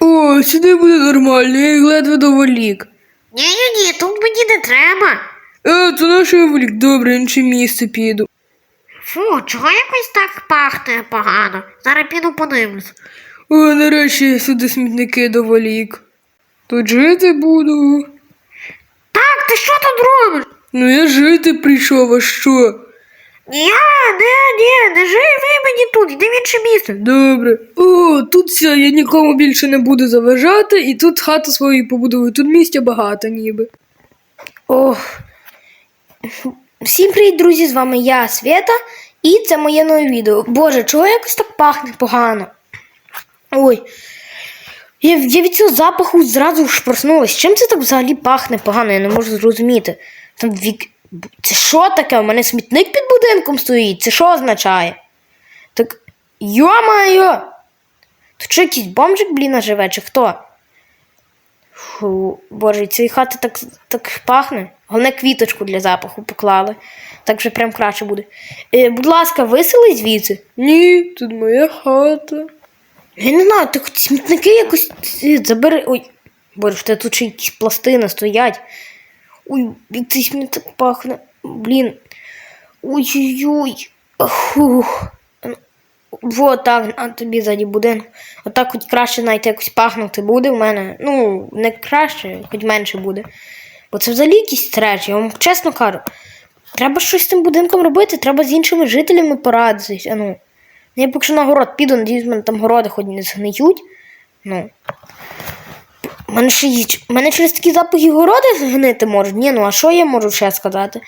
О, сюди буде нормально, я їх ледве доволік. Ні-ні-ні, тут мені не треба. Е, це наш волік, добре, інше місце піду. Фу, чого якось так пахне погано? Зараз піду подивлюсь. О, нарешті я сюди смітники доволік. Тут жити буду. Так, ти що тут робиш? Ну я жити прийшов, а що? Ні, не, ні, не живи мені тут, йди в інше місце. Добре. О, тут все, я нікому більше не буду заважати, і тут хату свою побудую. Тут місця багато ніби. Ох. Всім привіт, друзі! З вами я, Свята, і це моє нове відео. Боже, чого якось так пахне погано? Ой. Я, я від цього запаху зразу ж проснулась. Чим це так взагалі пахне погано? Я не можу зрозуміти. Там вік... Це що таке? У мене смітник під будинком стоїть. Це що означає? Так, йо-моє! Тут що якийсь бомжик, блін, живе, чи хто? Фу, боже, цієї хати так, так пахне. Головне квіточку для запаху поклали. Так вже прям краще буде. Е, будь ласка, висели звідси? Ні, тут моя хата. Я не знаю, хоч смітники якось е, забери. Ой, боже, тут ще якісь пластини стоять. Ой, смітник так пахне. Блін. Ой-ой-ой. Вот так, а тобі ззаді будинок. Отак хоч краще навіть якось пахнути буде в мене. Ну, не краще, хоч менше буде. Бо це взагалі якийсь треш, я вам чесно кажу. Треба щось з тим будинком робити, треба з іншими жителями порадитись. А ну. Я поки що на город піду, надіюсь, мене там городи хоч не згниють. Ну. Мене, ще в мене через такі запахи городи згнити можуть. Ні, ну а що я можу ще сказати?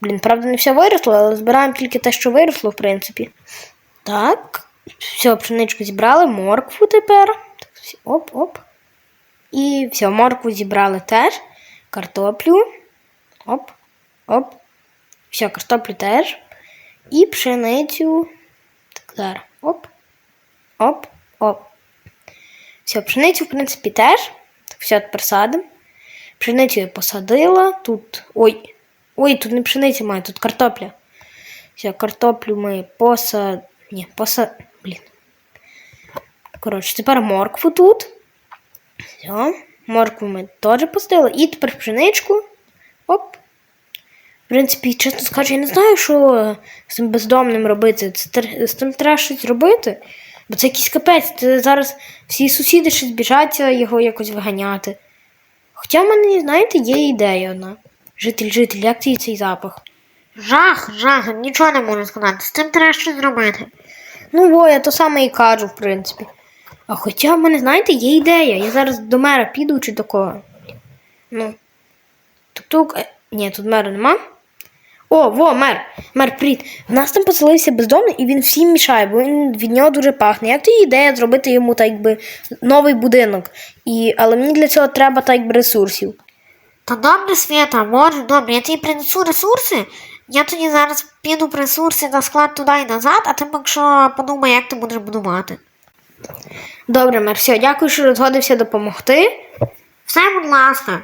Блін, правда, не все виросло, але збираємо тільки те, що виросло, в принципі. Так. Все, пшеничку зібрали, моркву тепер. Оп, оп. І все, моркву зібрали теж. Картоплю. Оп, оп. Все, картоплю теж. І пшеницю. Так, зараз. Оп. Оп, оп. Все, пшеницю, в принципі, теж. Так, все, тепер. Пшеницю я посадила. Тут. Ой. Ой, тут не пшениця має, тут картопля. Все, картоплю ми поса... Ні, поса... Блін. Коротше, тепер моркву тут. Все. Моркву ми теж посадили. І тепер пшеничку. Оп. В принципі, чесно скажу, я не знаю, що з цим бездомним робити. Це, з цим треба щось робити. Бо це якийсь капець. Це зараз всі сусіди ще збіжаться його якось виганяти. Хоча в мене, знаєте, є ідея одна. Житель, житель, як тобі цей запах? Жах, жах, нічого не можу сказати. З цим треба щось зробити. Ну, во, я то саме і кажу, в принципі. А хоча в мене, знаєте, є ідея. Я зараз до мера піду чи до кого. Ну. Тук-тук. Е, Ні, тут мера нема. О, во, мер. Мер, привіт. В нас там поселився бездомний і він всім мішає, бо він від нього дуже пахне. Як тобі ідея зробити йому так якби новий будинок? І, але мені для цього треба так якби ресурсів. Та добре, Свята, можу, добре, я тобі принесу ресурси. Я тоді зараз піду ресурси на склад туди і назад, а ти поки що подумай, як ти будеш будувати. Добре, мер, все, дякую, що розгодився допомогти. Все, будь ласка.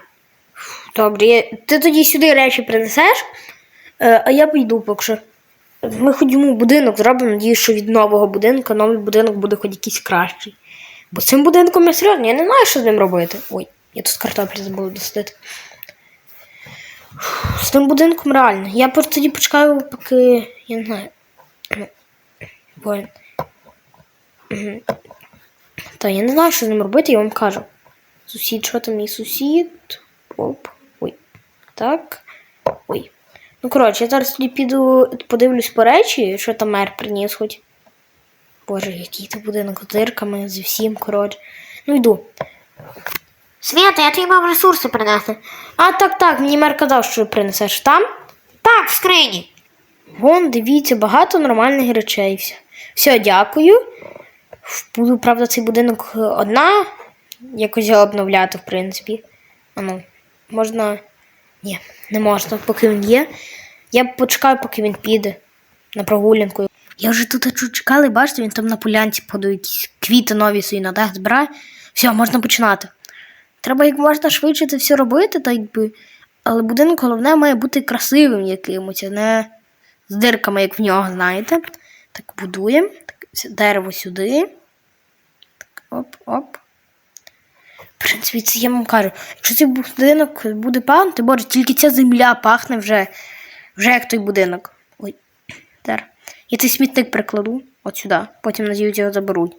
Добре, ти тоді сюди речі принесеш, а я піду поки. Ми хоч йому будинок зробимо, надіюсь, що від нового будинку новий будинок буде хоч якийсь кращий. Бо з цим будинком я серйозно, я не знаю, що з ним робити. Ой, я тут картоплі забула достати. З тим будинком реально. Я просто тоді почекаю, поки. Я не знаю. Бо... Та я не знаю, що з ним робити, я вам кажу. Сусід, що там мій сусід? Оп. Ой. Так. Ой. Ну, коротше, я зараз тоді піду подивлюсь по речі, що там мер приніс хоч. Боже, який то будинок з дирками, з всім, коротше. Ну йду. Свята, я тобі мав ресурси принести. А, так, так, мені мер казав, що принесеш там. Так, в скрині. Вон, дивіться, багато нормальних речей. Все, все дякую. Буду, правда, цей будинок е, одна якось його обновляти, в принципі. А ну, можна. Ні, не можна, поки він є. Я почекаю, поки він піде на прогулянку. Я вже тут чу- чекали, бачите, він там на полянці поду якісь квіти нові свої на дах збирає. Все, можна починати. Треба як можна швидше це все робити, так якби. Але будинок головне має бути красивим якимось, а не з дирками, як в нього, знаєте. Так, будуємо. Так, дерево сюди. Так, оп, оп. Звідси я вам кажу, якщо цей будинок буде пахнути, боже, тільки ця земля пахне вже, вже як той будинок. Ой, зараз. Я цей смітник прикладу от сюди, потім надіюсь його заберуть.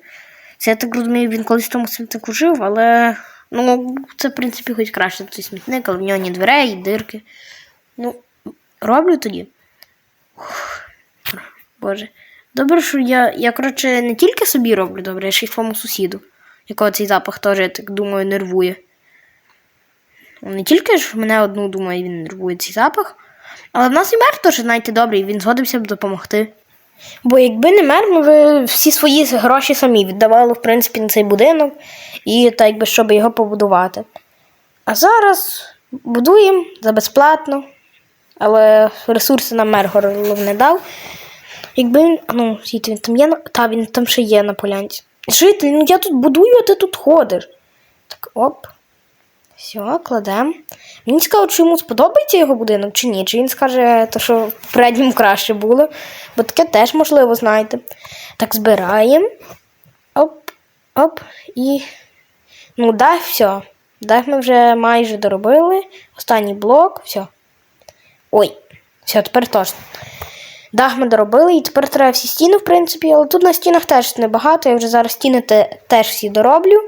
Це я так розумію, він колись в тому смітнику жив, але ну, це, в принципі, хоч краще цей смітник, але в нього ні дверей, і дирки. Ну, роблю тоді. Ух, Боже. Добре, що я, я, коротше, не тільки собі роблю добре, я ще й своєму сусіду, якого цей запах теж, я так думаю, нервує. Не тільки ж мене одну думаю, він нервує цей запах, але в нас і мер теж, знаєте, добрий, він згодився б допомогти. Бо якби не мер, ми б всі свої гроші самі віддавали, в принципі, на цей будинок і так якби, щоб його побудувати. А зараз будуємо за безплатно, але ресурси нам мер Горлов не дав. Якби він. Ну, там є. Та, він там ще є на полянці. Житель, ну я тут будую, а ти тут ходиш. Так, оп. Все, кладемо. Мені цікаво, чи йому сподобається його будинок, чи ні. Чи він скаже, то, що в передньому краще було. Бо таке теж можливо, знаєте. Так, збираємо. Оп, оп. І. Ну, дах, все. Дах ми вже майже доробили. Останній блок, все. Ой, все, тепер точно. Дах ми доробили, і тепер треба всі стіни, в принципі, але тут на стінах теж небагато. Я вже зараз стіни те, теж всі дороблю.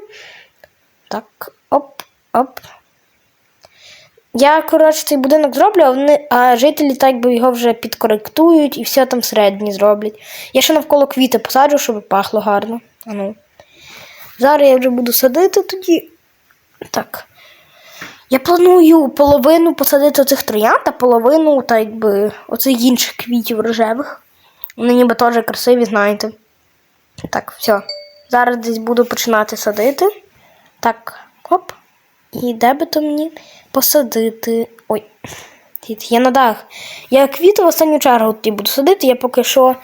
Так, оп, оп. Я, коротше, цей будинок зроблю, а, вони, а жителі так би його вже підкоректують і все там середні зроблять. Я ще навколо квіти посаджу, щоб пахло гарно. А ну. Зараз я вже буду садити тоді. Так. Я планую половину посадити цих троянд, а половину, так якби, оцих інших квітів рожевих. Вони ніби теж красиві, знаєте. Так, все. Зараз десь буду починати садити. Так, оп. І де би то мені посадити. Ой, є на дах. Я квіти в останню чергу тоді буду садити, я поки що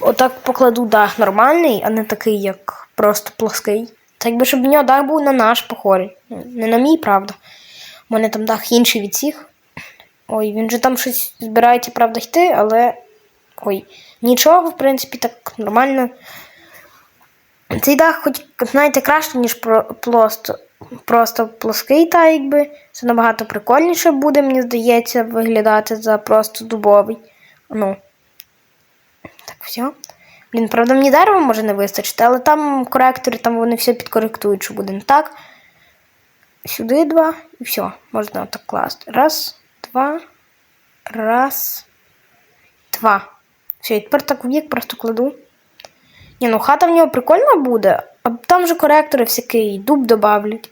отак покладу дах нормальний, а не такий, як просто плоский. Так би, щоб в нього дах був на наш. Ну, Не на мій, правда. У мене там дах інший від всіх. Ой, він же там щось збирається, правда, йти, але. Ой, нічого, в принципі, так нормально. Цей дах, хоч, знаєте, краще, ніж про, просто, просто плоский, та якби. Це набагато прикольніше буде, мені здається, виглядати за просто дубовий. Ну. Так, все. Блін, правда, мені дерева може не вистачити, але там коректори, там вони все підкоректують, що буде не так. Сюди два і все, можна так класти. Раз, два, раз, два. Все, і тепер так в вік просто кладу. Ні, ну хата в нього прикольна буде, а там же коректори всякий дуб добавлять.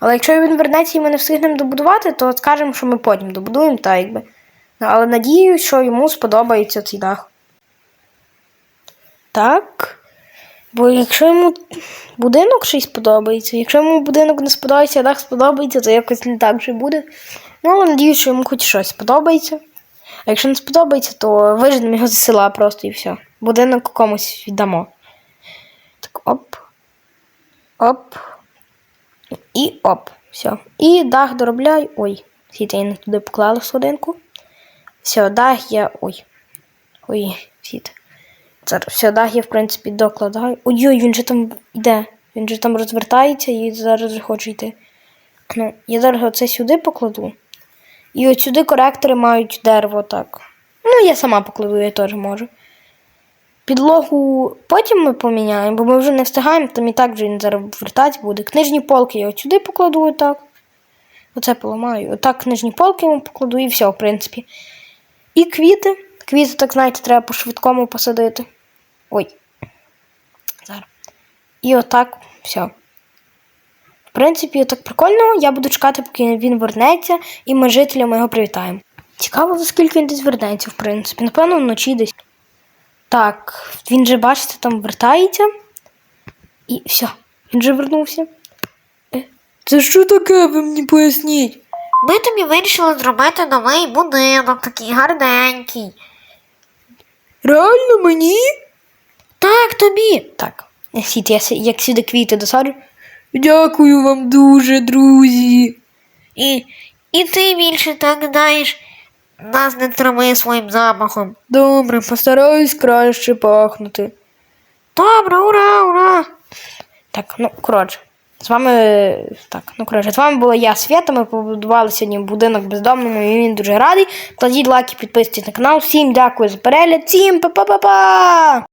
Але якщо він вернеться і ми не встигнемо добудувати, то скажемо, що ми потім добудуємо, та якби. Ну, Але надіюсь, що йому сподобається цей дах. Так. Бо якщо йому будинок щось сподобається, якщо йому будинок не сподобається, а дах сподобається, то якось не так вже буде. Ну, але надіюсь, що йому хоч щось сподобається. А якщо не сподобається, то виженемо його з села просто і все. Будинок комусь віддамо. Так, оп. Оп. І оп. Все. І дах доробляю. Ой, сіта я не туди поклала сходинку. Все, дах я. Ой. Ой, сіта. Зараз все, дах я, в принципі, докладаю. Ой-ой, він же там йде. Він же там розвертається і зараз хоче йти. Ну, я зараз оце сюди покладу. І от сюди коректори мають дерево так. Ну, я сама покладу, я теж можу. Підлогу потім ми поміняємо, бо ми вже не встигаємо, там і так вже він зараз вертати буде. Книжні полки я от сюди покладу отак. Оце поламаю. Отак книжні полки йому покладу і все, в принципі. І квіти. Квіти, так знаєте, треба по-швидкому посадити. Ой. Зараз. І отак все. В принципі, так прикольно. Я буду чекати, поки він вернеться, і ми жителями його привітаємо. Цікаво, за скільки він десь вернеться, в принципі. Напевно, вночі десь. Так, він же, бачите, там вертається. І все, він же вернувся. Е, Це що таке, ви мені поясніть? Ми тобі вирішили зробити новий будинок, такий гарненький. Реально мені? Так, тобі. Так. Сіт, я як сюди квіти досаджу. Дякую вам дуже, друзі. І, і ти більше так знаєш, нас не трави своїм запахом. Добре, постараюсь краще пахнути. Добре, ура, ура! Так, ну, коротше. З вами так, ну коротше, з вами була я, Свята. Ми побудували сьогодні будинок бездомному, і він дуже радий. Кладіть лайки, підписуйтесь на канал. Всім дякую за перегляд. Всім па-па-па-па!